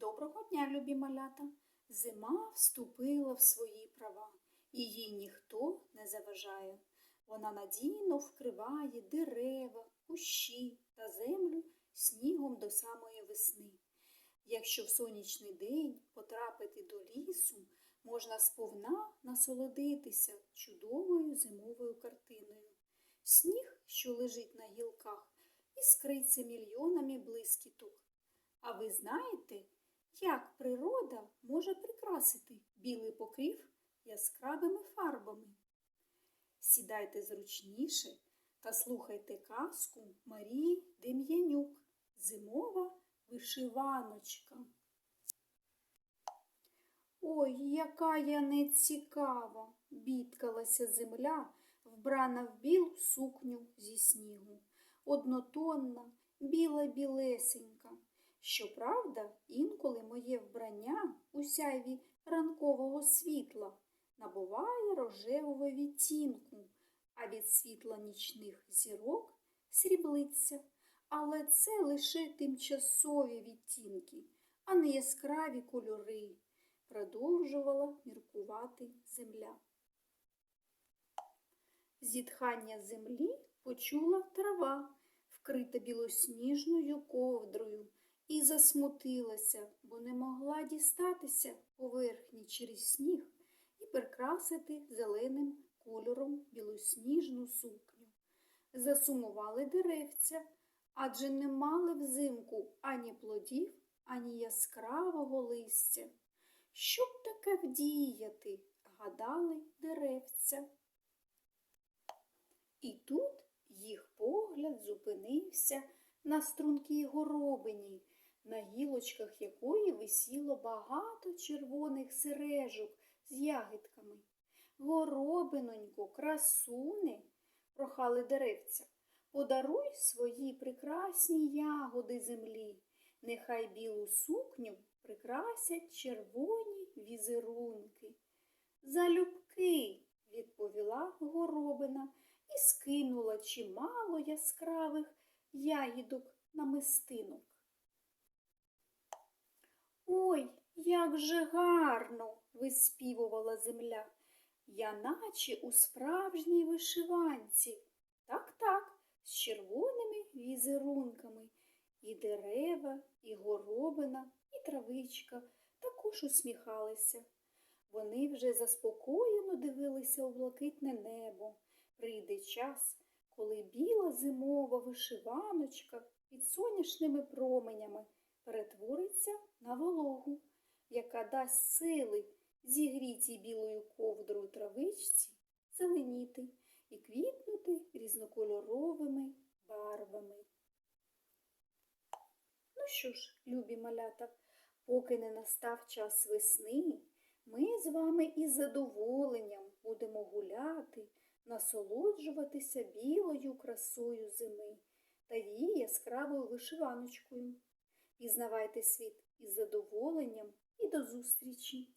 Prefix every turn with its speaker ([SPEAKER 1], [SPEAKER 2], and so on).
[SPEAKER 1] Доброго дня, любі малята! Зима вступила в свої права, і їй ніхто не заважає. Вона надійно вкриває дерева, кущі та землю снігом до самої весни. Якщо в сонячний день потрапити до лісу, можна сповна насолодитися чудовою зимовою картиною. Сніг, що лежить на гілках, іскриться мільйонами блискіток. А ви знаєте, як природа може прикрасити білий покрив яскравими фарбами? Сідайте зручніше та слухайте казку Марії Дем'янюк Зимова вишиваночка. Ой, яка я нецікава, бідкалася земля, вбрана в білу сукню зі снігу, однотонна, біла білесенька. Щоправда, інколи моє вбрання у сяйві ранкового світла набуває рожевого відтінку, а від світла нічних зірок сріблиться. Але це лише тимчасові відтінки, а не яскраві кольори, продовжувала міркувати земля. Зітхання землі почула трава, вкрита білосніжною ковдрою, і засмутилася, бо не могла дістатися поверхні через сніг і прикрасити зеленим кольором білосніжну сукню. Засумували деревця, адже не мали взимку ані плодів, ані яскравого листя. Що б таке вдіяти, гадали деревця. І тут їх погляд зупинився на стрункій горобині, на гілочках якої висіло багато червоних сережок з ягідками. Горобинонько, красуне, прохали деревця, подаруй свої прекрасні ягоди землі. Нехай білу сукню прикрасять червоні візерунки. Залюбки, відповіла горобина і скинула чимало яскравих ягідок на мистинок. Ой, як же гарно, виспівувала земля. Я наче у справжній вишиванці. Так, так, з червоними візерунками. І дерева, і горобина, і травичка також усміхалися. Вони вже заспокоєно дивилися у блакитне небо. Прийде час, коли біла зимова вишиваночка під сонячними променями перетвориться на вологу, яка дасть сили зігрітій білою ковдрою травичці зеленіти і квітнути різнокольоровими барвами. Ну що ж, любі малята, поки не настав час весни, ми з вами із задоволенням будемо гуляти, насолоджуватися білою красою зими та її яскравою вишиваночкою. Пізнавайте світ із задоволенням і до зустрічі!